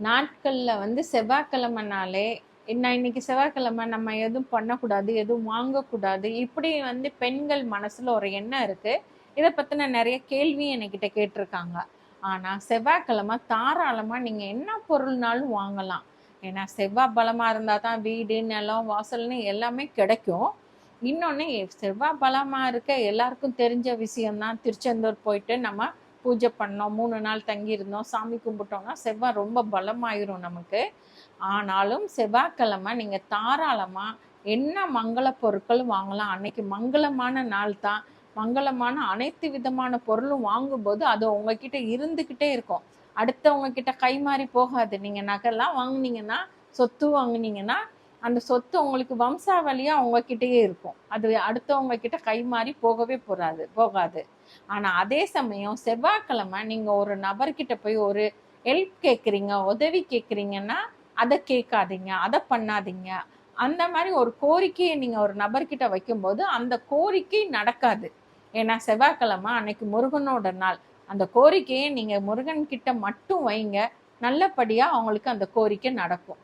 நாட்களில் வந்து செவ்வாய்க்கிழமைனாலே நான் இன்னைக்கு செவ்வாய்க்கிழமை நம்ம எதுவும் பண்ணக்கூடாது எதுவும் வாங்கக்கூடாது இப்படி வந்து பெண்கள் மனசில் ஒரு எண்ணம் இருக்குது இதை பற்றின நிறைய கேள்வி என்கிட்ட கேட்டிருக்காங்க. ஆனால் செவ்வாய்க்கிழமை தாராளமாக நீங்கள் என்ன பொருள்னாலும் வாங்கலாம். ஏன்னா செவ்வாய் பலமாக இருந்தால் தான் வீடு நிலம் வாசல்னு எல்லாமே கிடைக்கும். இன்னொன்று செவ்வாய் பலமாக இருக்க எல்லாருக்கும் தெரிஞ்ச விஷயம்தான் திருச்செந்தூர் போயிட்டு நம்ம பூஜை பண்ணோம் மூணு நாள் தங்கியிருந்தோம் சாமி கும்பிட்டோம்னா செவ்வாய் ரொம்ப பலமாயிரும் நமக்கு. ஆனாலும் செவ்வாய்க்கிழமை நீங்கள் தாராளமாக என்ன மங்கள பொருட்களும் வாங்கலாம் அன்னைக்கு மங்களமான நாள் தான். மங்களமான அனைத்து விதமான பொருளும் வாங்கும்போது அது உங்ககிட்ட இருந்துக்கிட்டே இருக்கும். அடுத்தவங்க கிட்ட கை மாறி போகாது. நீங்கள் நகைலாம் வாங்கினீங்கன்னா சொத்து வாங்கினீங்கன்னா அந்த சொத்து உங்களுக்கு வம்சாவளியாக உங்ககிட்டயே இருக்கும். அது அடுத்தவங்க கிட்ட கை மாறி போகவே போகாது போகாது. ஆனால் அதே சமயம் செவ்வாய்க்கிழமை நீங்கள் ஒரு நபர்கிட்ட போய் ஒரு ஹெல்ப் கேட்குறீங்க உதவி கேட்குறீங்கன்னா அதை கேட்காதீங்க அதை பண்ணாதீங்க. அந்த மாதிரி ஒரு கோரிக்கையை நீங்கள் ஒரு நபர்கிட்ட வைக்கும்போது அந்த கோரிக்கை நடக்காது. ஏன்னா செவ்வாய்க்கிழமை அன்னைக்கு முருகனோட நாள். அந்த கோரிக்கையை நீங்கள் முருகன்கிட்ட மட்டும் வைங்க. நல்லபடியாக அவங்களுக்கு அந்த கோரிக்கை நடக்கும்.